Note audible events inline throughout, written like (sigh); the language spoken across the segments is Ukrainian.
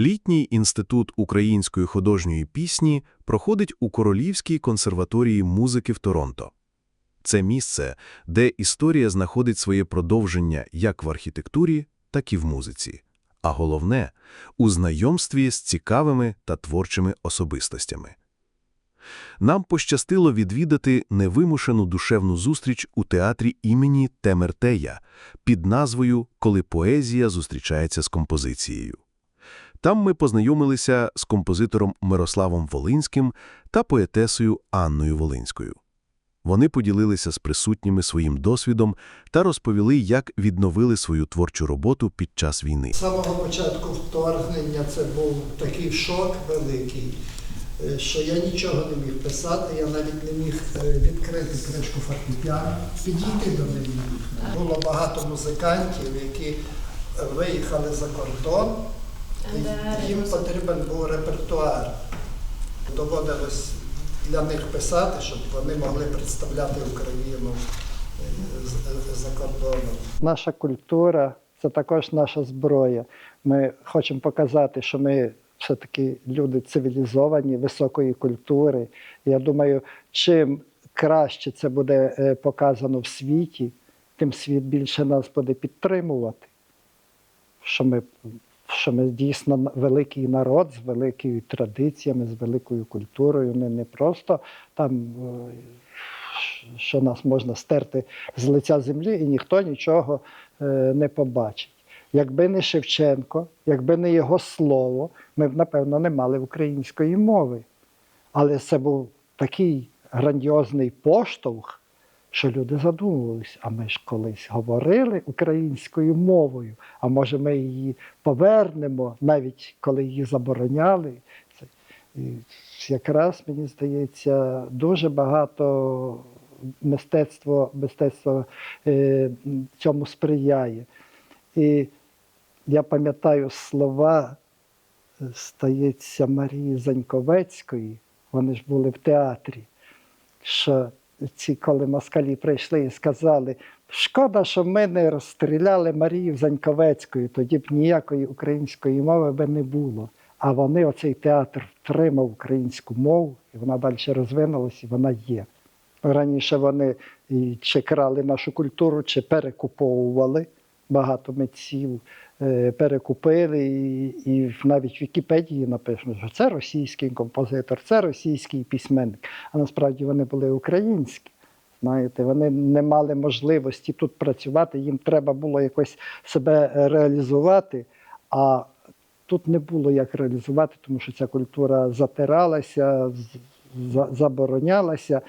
Літній інститут української художньої пісні проходить у Королівській консерваторії музики в Торонто. Це місце, де історія знаходить своє продовження як в архітектурі, так і в музиці. А головне – у знайомстві з цікавими та творчими особистостями. Нам пощастило відвідати невимушену душевну зустріч у театрі імені Темертея під назвою «Коли поезія зустрічається з композицією». Там ми познайомилися з композитором Мирославом Волинським та поетесою Анною Волинською. Вони поділилися з присутніми своїм досвідом та розповіли, як відновили свою творчу роботу під час війни. З самого початку вторгнення це був такий шок великий, е, що я нічого не міг писати, я навіть не міг е, відкрити кришку фортепіано, підійти до неї. Було багато музикантів, які е, виїхали за кордон, їм потрібен був репертуар. Доводилось для них писати, щоб вони могли представляти Україну е, за кордоном. Наша культура це також наша зброя. Ми хочемо показати, що ми все-таки люди цивілізовані, високої культури. Я думаю, чим краще це буде е, показано в світі, тим світ більше нас буде підтримувати. Що ми, що ми дійсно великий народ з великими традиціями, з великою культурою, не, не просто там. е, що нас можна стерти з лиця землі, і ніхто нічого е, не побачить. Якби не Шевченко, якби не його слово, ми б, напевно, не мали української мови. Але це був такий грандіозний поштовх, що люди задумувалися, а ми ж колись говорили українською мовою, а може ми її повернемо, навіть коли її забороняли. І якраз, мені здається, дуже багато мистецтво, мистецтво е, цьому сприяє. І я пам'ятаю слова, е, стається Марії Заньковецької, вони ж були в театрі, що ці, коли москалі прийшли і сказали, шкода, що ми не розстріляли Марію Заньковецькою, тоді б ніякої української мови би не було. А вони, оцей театр втримав українську мову, і вона далі розвинулась, і вона є. Раніше вони чи крали нашу культуру, чи перекуповували багато митців, перекупили, і, і навіть в Вікіпедії написано, що це російський композитор, це російський письменник. А насправді вони були українські. Знаєте, вони не мали можливості тут працювати, їм треба було якось себе реалізувати. А тут не було як реалізувати, тому що ця культура затиралася, заборонялася.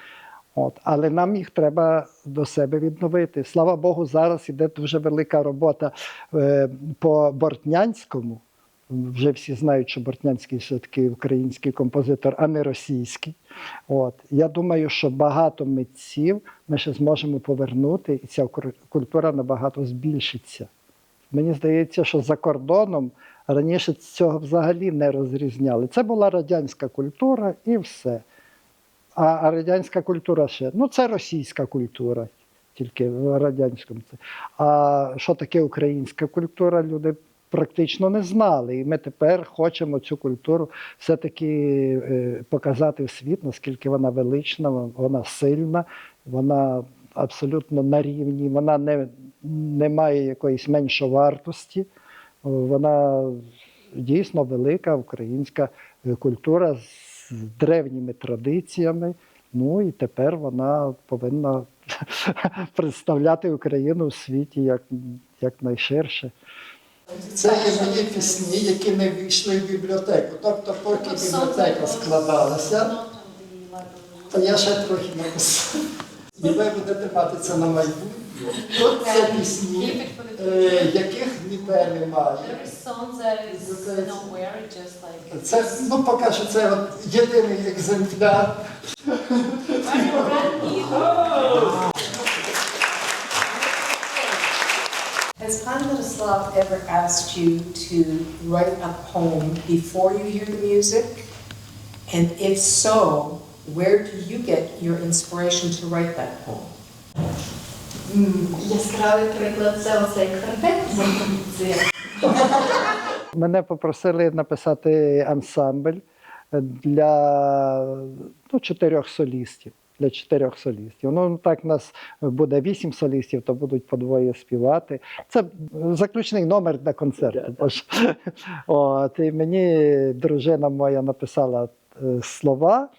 От. Але нам їх треба до себе відновити. Слава Богу, зараз іде дуже велика робота е, по Бортнянському. Вже всі знають, що Бортнянський все-таки український композитор, а не російський. От. Я думаю, що багато митців ми ще зможемо повернути, і ця культура набагато збільшиться. Мені здається, що за кордоном раніше цього взагалі не розрізняли. Це була радянська культура і все. А, а радянська культура ще ну це російська культура, тільки в радянському це. А що таке українська культура, люди практично не знали. І ми тепер хочемо цю культуру все-таки е, показати в світ, наскільки вона велична, вона сильна, вона абсолютно на рівні, вона не, не має якоїсь меншовартості. Вона дійсно велика українська е, культура з древніми традиціями. Ну і тепер вона повинна (laughs) представляти Україну у світі як, як найширше. Це є мої пісні, які не війшли в бібліотеку. Тобто, поки бібліотека складалася, то я ще трохи написав. І ви будете мати це на майбутнє. Тут це пісні, е, яких ніде немає. There is songs that is nowhere, just like. Це, ну, поки що це от єдиний екземпляр. Has Pan Miroslav ever asked you to write a poem before you hear the music? And if so, where do you get your inspiration to write that poem? Яскравий приклад це оцей квартет за композиція. (laughs) Мене попросили написати ансамбль для ну, чотирьох солістів. Для чотирьох солістів. Ну так у нас буде вісім солістів, то будуть по двоє співати. Це заключний номер для концерту. ж. (laughs) От, і мені дружина моя написала е, слова,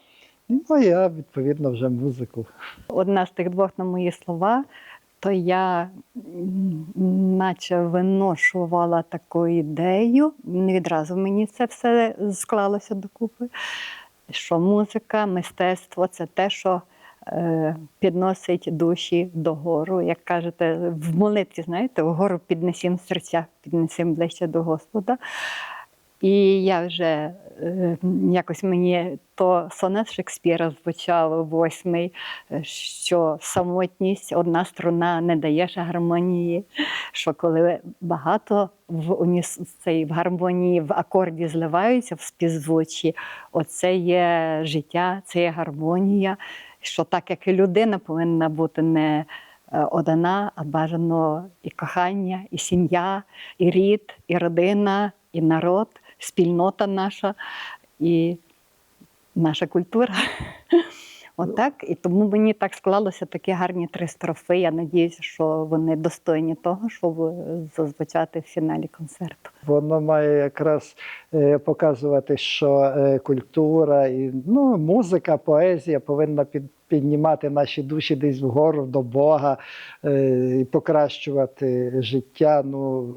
ну я відповідно вже музику. одна з тих двох на мої слова, то я наче виношувала таку ідею. Не відразу мені це все склалося докупи. Що музика, мистецтво це те, що е, підносить душі догору. Як кажете, в молитві, знаєте, вгору піднесім серця, піднесім ближче до Господа. І я вже е, якось мені то сонет Шекспіра звучало восьмий, е, що самотність, одна струна не дає гармонії. Що коли багато в уніс цей в гармонії в акорді зливаються в співзвучі, оце є життя, це є гармонія. Що так як і людина повинна бути не е, одна, а бажано і кохання, і сім'я, і рід, і родина, і народ, спільнота наша, і наша культура. (laughs) Отак. І тому мені так склалося такі гарні три строфи. Я надіюся, що вони достойні того, щоб зазвучати в фіналі концерту. Воно має якраз е, показувати, що е, культура і ну, музика, поезія повинна під, піднімати наші душі десь вгору до Бога е, і покращувати життя. Ну,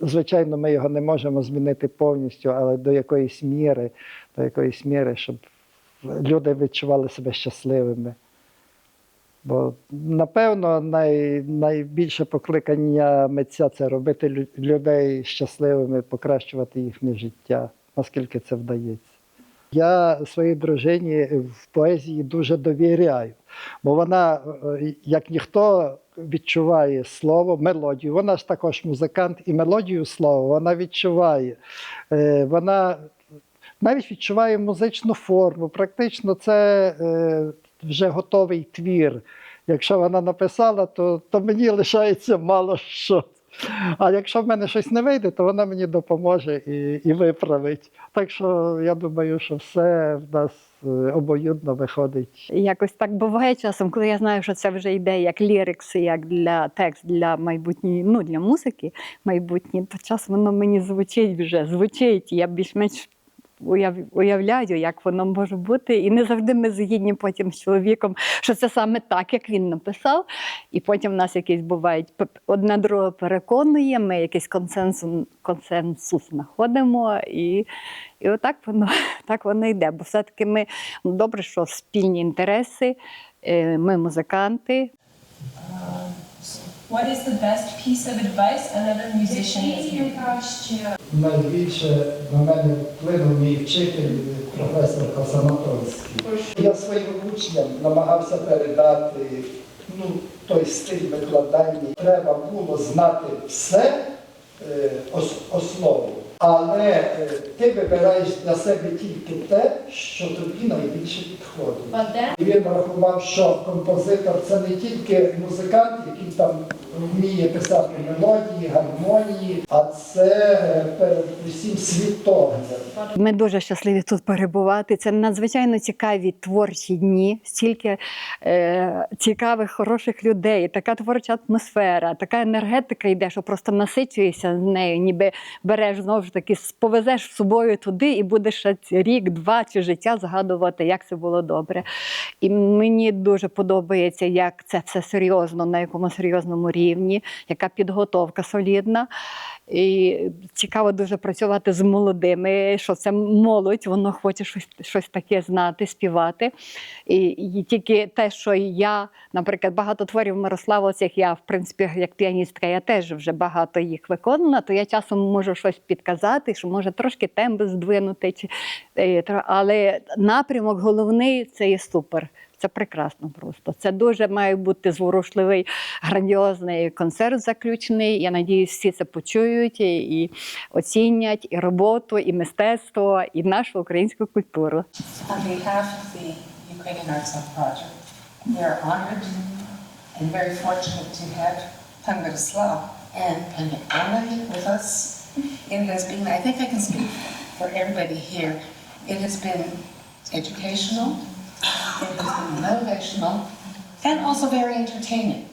звичайно, ми його не можемо змінити повністю, але до якоїсь міри, до якоїсь міри, щоб люди відчували себе щасливими. Бо напевно най, найбільше покликання митця це робити людей щасливими, покращувати їхнє життя, наскільки це вдається. Я своїй дружині в поезії дуже довіряю, бо вона, е, як ніхто, відчуває слово, мелодію. Вона ж також музикант, і мелодію слова вона відчуває. Е, Вона навіть відчуває музичну форму. Практично це е, вже готовий твір. Якщо вона написала, то, то мені лишається мало що. А якщо в мене щось не вийде, то вона мені допоможе і, і виправить. Так що я думаю, що все в нас обоюдно виходить. Якось так буває часом, коли я знаю, що це вже йде як лірикс, як для текст для майбутньої, ну для музики майбутньої, то часом воно мені звучить вже, звучить. Я більш-менш уявляю, як воно може бути. І не завжди ми згідні потім з чоловіком, що це саме так, як він написав. І потім в нас якісь бувають одне друге переконує, ми якийсь консенсус, консенсус знаходимо, і, і отак воно, (laughs) так воно йде. Бо все-таки ми ну, добре, що спільні інтереси, е, ми музиканти, What is the best piece of advice another musician has given? Найбільше на мене вплинув мій вчитель, професор Косанатольський. Я своїм учням намагався передати ну, той стиль викладання. Треба було знати все е, основу, але е, ти вибираєш для себе тільки те, що тобі найбільше підходить. І він рахував, що композитор це не тільки музикант, який там вміє писати мелодії, гармонії, а це е, передусім світогляд. Ми дуже щасливі тут перебувати. Це надзвичайно цікаві творчі дні, стільки е, цікавих, хороших людей, така творча атмосфера, така енергетика йде, що просто насичуєшся з нею, ніби береш знову ж таки, повезеш з собою туди і будеш рік, два чи життя згадувати, як це було добре. І мені дуже подобається, як це все серйозно, на якому серйозному рівні, яка підготовка солідна. І цікаво дуже працювати з молодими, що це молодь, воно хоче щось, щось таке знати, співати. І, і тільки те, що я, наприклад, багато творів Мирослава, оцих я, в принципі, як піаністка, я теж вже багато їх виконала, то я часом можу щось підказати, що може трошки тембр здвинути. Е, але напрямок головний це є супер. Це прекрасно просто. Це дуже має бути зворушливий, грандіозний концерт заключний. Я надіюсь, всі це почують і, оцінять і роботу, і мистецтво, і нашу українську культуру. We are honored and very with us It has been, I think I can speak for everybody here, it has been educational, motivational, and also very entertaining.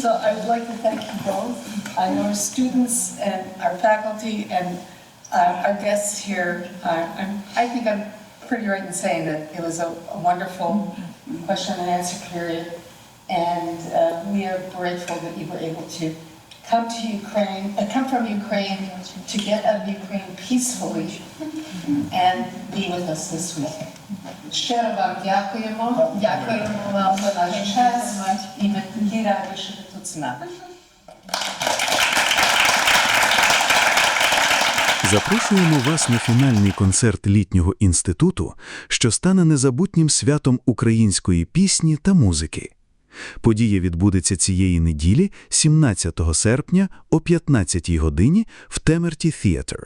So I would like to thank you both. I our students and our faculty and uh, our guests here, uh, I'm- I think I'm pretty right in saying that it was a a wonderful question and answer period. And uh, we are grateful that you were able to come to Ukraine, uh, come from Ukraine to get out of Ukraine peacefully and be with us this week. Щиро вам дякуємо. Дякуємо вам за наш час. І ми раді, що ви тут з нами. Запрошуємо вас на фінальний концерт літнього інституту, що стане незабутнім святом української пісні та музики. Подія відбудеться цієї неділі, 17 серпня о 15 годині в Темерті Theatre.